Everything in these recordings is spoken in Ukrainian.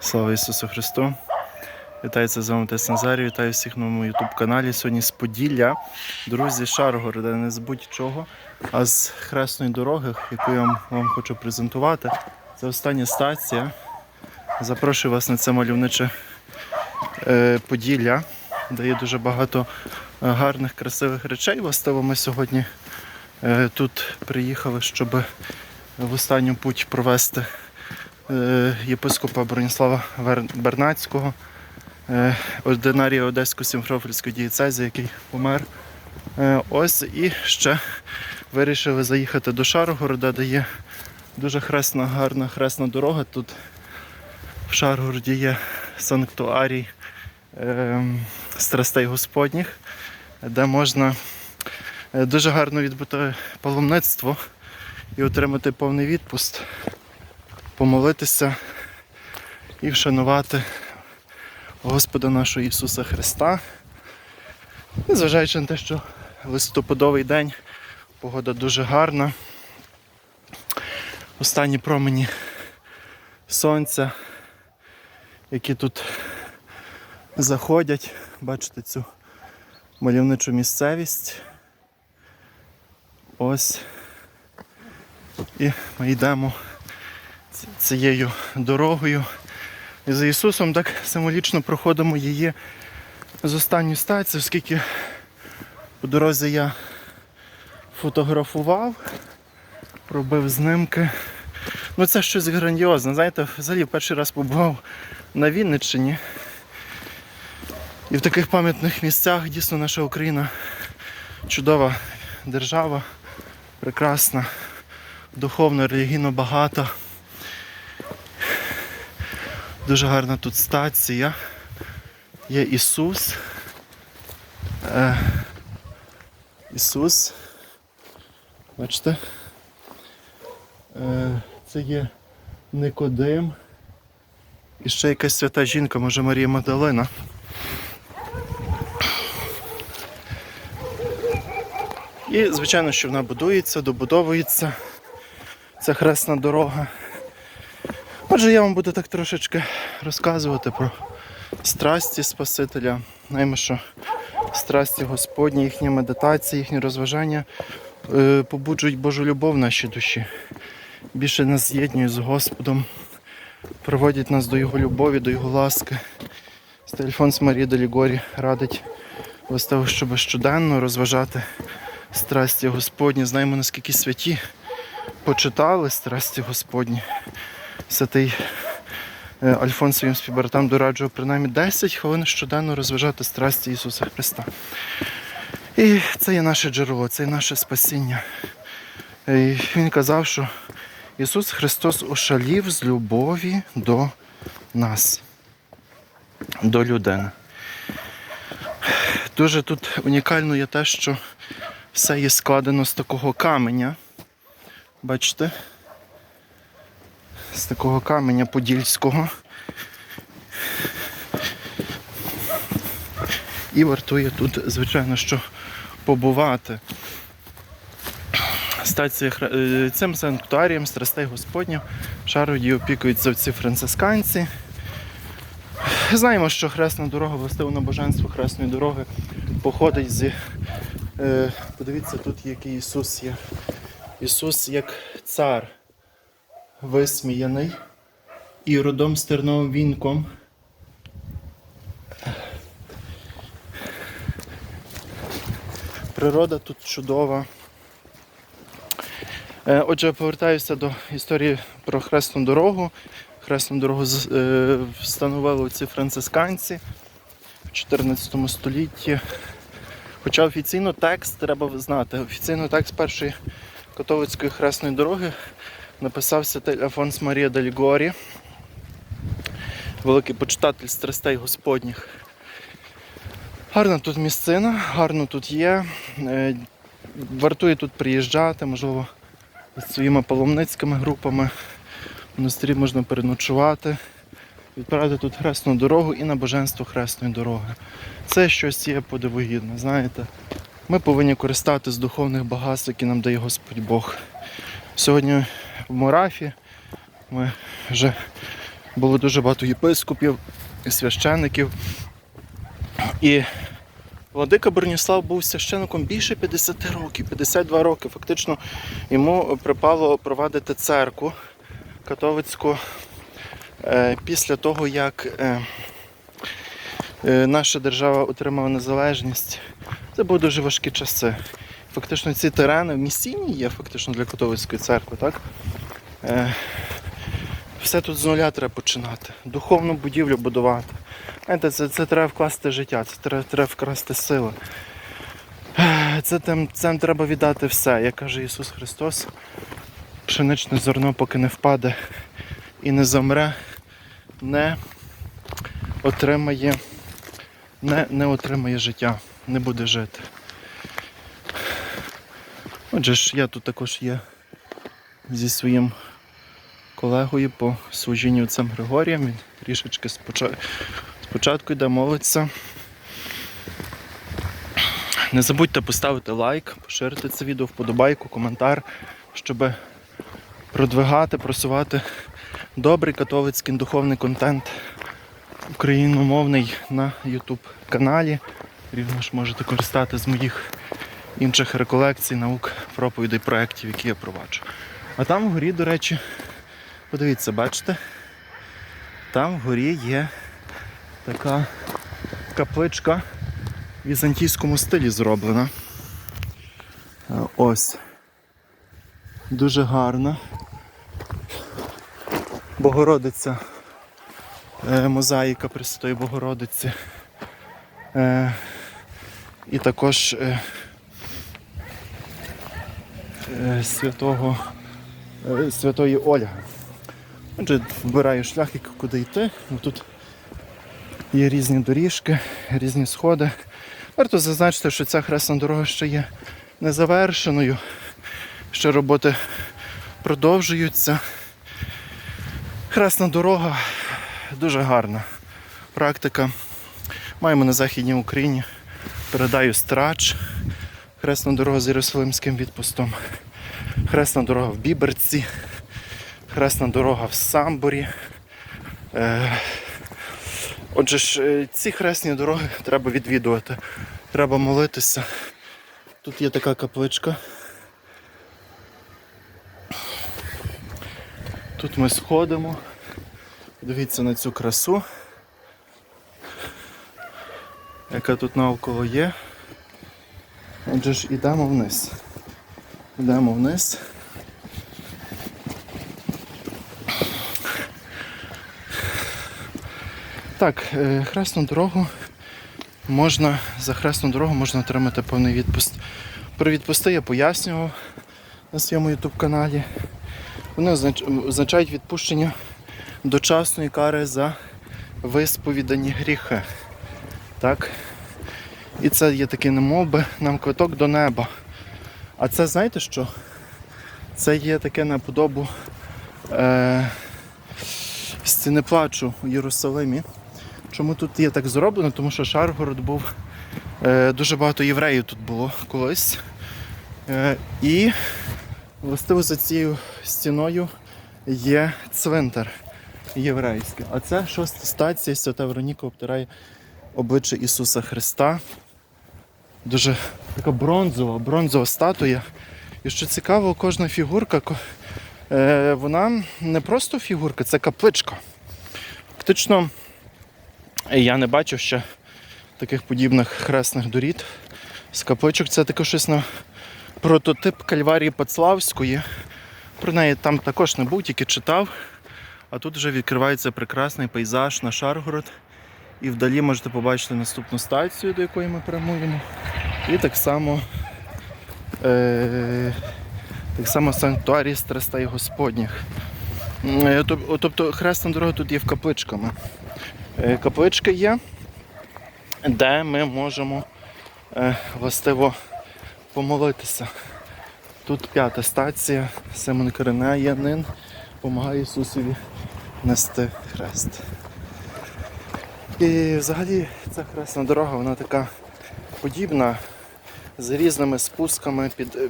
Слава Ісусу Христу! Вітаю це з вами Тес Назарій, вітаю всіх на моєму ютуб каналі. Сьогодні з Поділля, друзі Шаргорода, не з будь-чого, а з хресної дороги, яку я вам, хочу презентувати. Це остання стація. Запрошую вас на це мальовниче е, Поділля, де є дуже багато е, гарних, красивих речей. Властиво ми сьогодні е, тут приїхали, щоб в останню путь провести єпископа Броніслава Бернацького, е, ординарія Одеської сімферопольської дієцезії, який помер. Е, Ось і ще вирішили заїхати до Шаргорода, де є дуже хресна, гарна хресна дорога. Тут в Шаргороді є санктуарій е, страстей Господніх, де можна е, дуже гарно відбути паломництво і отримати повний відпуст, помолитися і вшанувати Господа нашого Ісуса Христа. Незважаючи на те, що листопадовий день, погода дуже гарна. Останні промені сонця, які тут заходять, бачите цю мальовничу місцевість. Ось. І ми йдемо цією дорогою. І за Ісусом так символічно проходимо її з останньої стації, оскільки по дорозі я фотографував, робив знимки. Ну це щось грандіозне. Знаєте, взагалі перший раз побував на Вінниччині. І в таких пам'ятних місцях дійсно наша Україна чудова держава, прекрасна, духовно, релігійно багата. Дуже гарна тут стація. Є Ісус. Е, Ісус. Бачите? Е, це є Никодим. І ще якась свята жінка, може Марія Магдалина. І, звичайно, що вона будується, добудовується. Це хресна дорога. Отже, я вам буду так трошечки розказувати про страсті Спасителя. Знаємо, що страсті Господні, їхні медитації, їхні розважання е, побуджують Божу любов в нашій душі. Більше нас з'єднують з Господом, приводять нас до Його любові, до Його ласки. Стельфонс Марії Делігорі радить того, щоб щоденно розважати страсті Господні. Знаємо, наскільки святі почитали страсті Господні. Святий е, Альфон своїм співбратам дораджував принаймні 10 хвилин щоденно розважати страсті Ісуса Христа. І це є наше джерело, це є наше спасіння. І Він казав, що Ісус Христос ошалів з любові до нас, до людини. Дуже тут унікально є те, що все є складено з такого каменя. Бачите? З такого каменя подільського. І вартує тут, звичайно, що побувати. Стація е, цим санктуарієм страстей Господніх в Шароді опікуються ці францисканці. Знаємо, що хресна дорога, властиво набоженство хресної дороги походить з. Е, подивіться, тут який Ісус є. Ісус як цар висміяний і родом з терновим вінком. Природа тут чудова. Е, Отже, повертаюся до історії про хресну дорогу. Хресну дорогу е, встановили ці францисканці в 14 столітті. Хоча офіційно текст треба знати. Офіційно текст першої католицької хресної дороги написав святий Афонс Марія Делігорі, великий почитатель страстей Господніх. Гарна тут місцина, гарно тут є. Е, Вартує тут приїжджати, можливо, з своїми паломницькими групами. В монастирі можна переночувати, відправити тут хресну дорогу і набоженство хресної дороги. Це щось є подивогідне, знаєте. Ми повинні користатися з духовних багатств, які нам дає Господь Бог. Сьогодні в Морафі ми вже було дуже багато єпископів, і священників. І Владика Броніслав був священником більше 50 років, 52 роки. Фактично йому припало провадити церкву католицьку е, після того, як е, е, наша держава отримала незалежність. Це були дуже важкі часи. Фактично ці терени місційні є фактично для католицької церкви, так? Е, все тут з нуля треба починати. Духовну будівлю будувати. Знаєте, це, це треба вкласти життя, це треба, треба вкрасти сили. Е, Це тим, цим треба віддати все. Як каже Ісус Христос, пшеничне зерно, поки не впаде і не замре, не отримає, не, не отримає життя, не буде жити. Отже ж, я тут також є зі своїм колегою по служінню отцем Григорієм. Він трішечки спочатку, йде молиться. Не забудьте поставити лайк, поширити це відео, вподобайку, коментар, щоб продвигати, просувати добрий католицький духовний контент україномовний на YouTube каналі. Рівно ж можете користати з моїх інших реколекцій, наук, проповідей, проєктів, які я проваджу. А там вгорі, до речі, подивіться, бачите? Там вгорі є така капличка в візантійському стилі зроблена. Ось. Дуже гарна. Богородиця. Е, Мозаїка Пресвятої Богородиці. Е, І також е, святого е, Святої Ольги. Отже, вибираю шлях, куди йти. Тут є різні доріжки, різні сходи. Варто зазначити, що ця хресна дорога ще є незавершеною. Ще роботи продовжуються. Хресна дорога дуже гарна. Практика. Маємо на Західній Україні. Передаю страч. Хресна дорога з Єрусалимським відпустом. Хресна дорога в Біберці. Хресна дорога в Самборі. Е, Отже ж, е, ці хресні дороги треба відвідувати. Треба молитися. Тут є така капличка. Тут ми сходимо. Дивіться на цю красу, яка тут навколо є. Отже ж, ідемо вниз. Йдемо вниз. Так, е, хресну дорогу можна, за хресну дорогу можна отримати повний відпуст. Про відпусти я пояснював на своєму YouTube каналі. Вони означають відпущення дочасної кари за висповідані гріхи. Так? І це є такий немовби нам квиток до неба. А це знаєте що? Це є таке наподобу е, стіни плачу у Єрусалимі. Чому тут є так зроблено? Тому що Шаргород був е, дуже багато євреїв тут було колись. Е, і властиво за цією стіною є цвинтар єврейський. А це шоста стація, свята Вероніка обтирає обличчя Ісуса Христа. Дуже така бронзова, бронзова статуя. І що цікаво, кожна фігурка, е, вона не просто фігурка, це капличка. Фактично, я не бачив ще таких подібних хресних доріт з капличок. Це таке щось на прототип Кальварії Пацлавської. Про неї там також не був, тільки читав. А тут вже відкривається прекрасний пейзаж на Шаргород. І вдалі можете побачити наступну стацію, до якої ми прямуємо. І так само, е, так само санктуарій Страстей Господніх. Е, Тобто хресна дорога тут є в капличками. Е, Каплички є, де ми можемо е, властиво помолитися. Тут п'ята стація, Симон Киринеянин допомагає Ісусові нести хрест. І взагалі ця хресна дорога, вона така подібна з різними спусками. Під, е,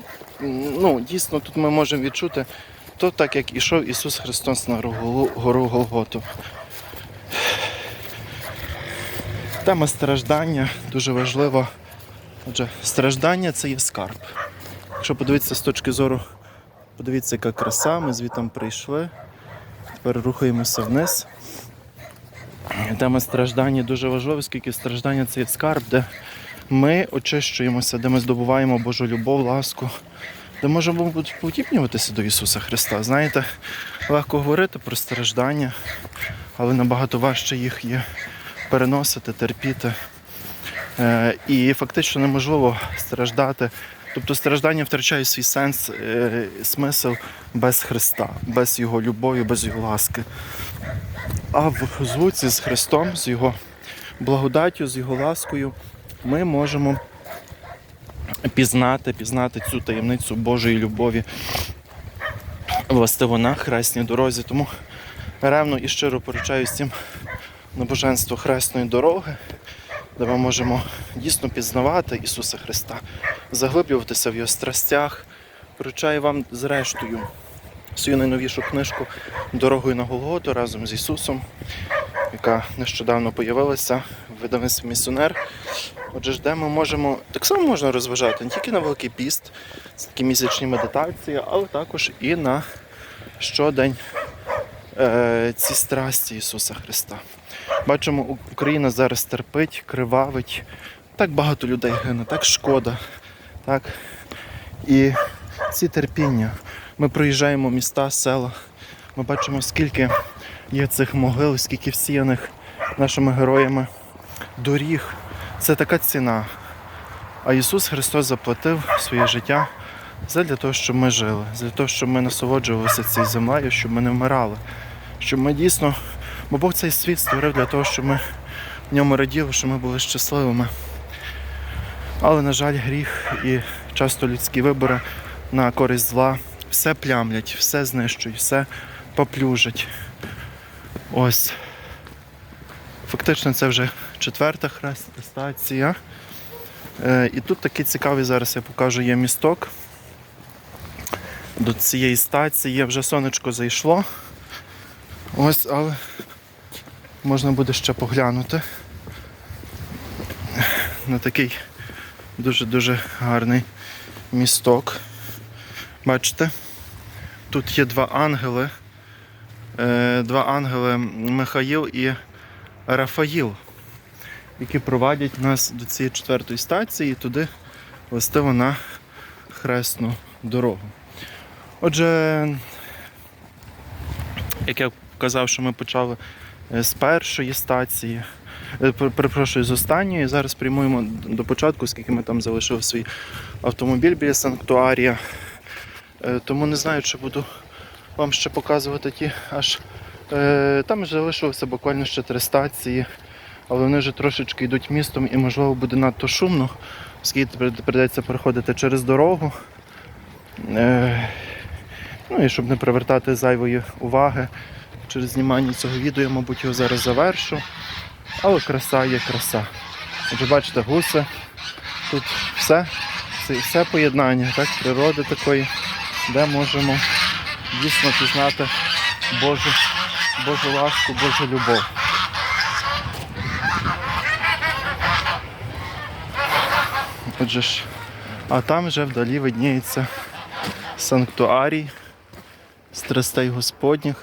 ну, Дійсно, тут ми можемо відчути то, так як ішов Ісус Христос на гору Голготу. Тема страждання дуже важлива. Отже, страждання це є скарб. Якщо подивитися з точки зору, подивіться, яка краса, ми звітом прийшли. Тепер рухаємося вниз. Тема страждання дуже важлива, оскільки страждання це є скарб, де ми очищуємося, де ми здобуваємо Божу любов, ласку, де можемо подібнюватися до Ісуса Христа. Знаєте, легко говорити про страждання, але набагато важче їх є переносити, терпіти. Е, І фактично неможливо страждати. Тобто страждання втрачає свій сенс, е, смисл без Христа, без Його любові, без Його ласки. А в звуці з Христом, з Його благодаттю, з Його ласкою, ми можемо пізнати, пізнати цю таємницю Божої любові властиво на хресній дорозі. Тому ревно і щиро поручаю всім набоженство хресної дороги, де ми можемо дійсно пізнавати Ісуса Христа, заглиблюватися в Його страстях. Поручаю вам зрештою свою найновішу книжку Дорогою на Голготу разом з Ісусом, яка нещодавно появилася в видавництві місіонер. Отже, де ми можемо так само можна розважати не тільки на Великий піст, це такі місячні медитації, але також і на щодень е, ці страсті Ісуса Христа. Бачимо, Україна зараз терпить, кривавить. Так багато людей гине, так шкода. Так? І ці терпіння. Ми проїжджаємо міста, села. Ми бачимо, скільки є цих могил, скільки всіяних нашими героями доріг. Це така ціна. А Ісус Христос заплатив своє життя для того, щоб ми жили, для того, щоб ми насолоджувалися цією землею, щоб ми не вмирали. Щоб ми дійсно, бо Бог цей світ створив для того, щоб ми в ньому раділи, щоб ми були щасливими. Але, на жаль, гріх і часто людські вибори на користь зла все плямлять, все знищують, все поплюжать. Ось. Фактично це вже четверта хресна стація. Е, і тут такий цікавий зараз я покажу є місток. До цієї стації вже сонечко зайшло. Ось, але можна буде ще поглянути на такий дуже-дуже гарний місток. Бачите? Тут є два ангели. Е, Два ангели Михаїл і Рафаїл, які провадять нас до цієї четвертої стації і туди властиво на хресну дорогу. Отже, як я казав, що ми почали е, з першої стації, е, перепрошую, з останньої. Зараз прямуємо до початку, оскільки ми там залишили свій автомобіль біля санктуарія. Е, Тому не знаю, чи буду вам ще показувати ті аж. Там залишилося буквально ще три стації, але вони вже трошечки йдуть містом і, можливо, буде надто шумно, оскільки придеться переходити через дорогу. Е, Ну і щоб не привертати зайвої уваги через знімання цього відео, я, мабуть, його зараз завершу. Але краса є краса. Отже, бачите, гуси. Тут все, це все поєднання так, природи такої, де можемо дійсно пізнати Божу, Божу ласку, Божу любов. Отже ж, а там вже вдалі видніється санктуарій страстей Господніх.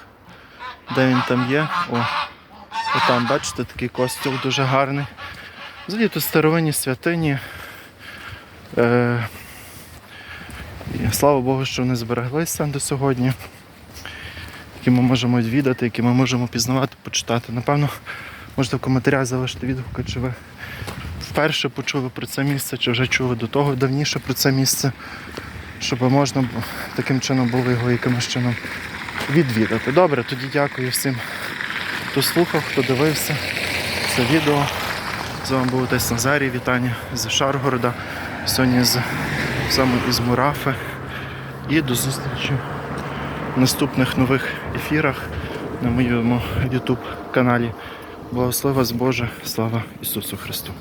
Де він там є? О, отам, бачите, такий костюм дуже гарний. Взагалі тут старовинні святині. Е, слава Богу, що вони збереглися до сьогодні, які ми можемо відвідати, які ми можемо пізнавати, почитати. Напевно, можете в коментарях залишити відгуки, чи ви вперше почули про це місце, чи вже чули до того давніше про це місце, щоб можна таким чином було його якимось чином відвідати. Добре, тоді дякую всім, хто слухав, хто дивився це відео. З вами був отець Назарій. Вітання з Шаргорода. Сьогодні з саме із Мурафи. І до зустрічі в наступних нових ефірах на моєму YouTube каналі. Благослови вас Боже, слава Ісусу Христу!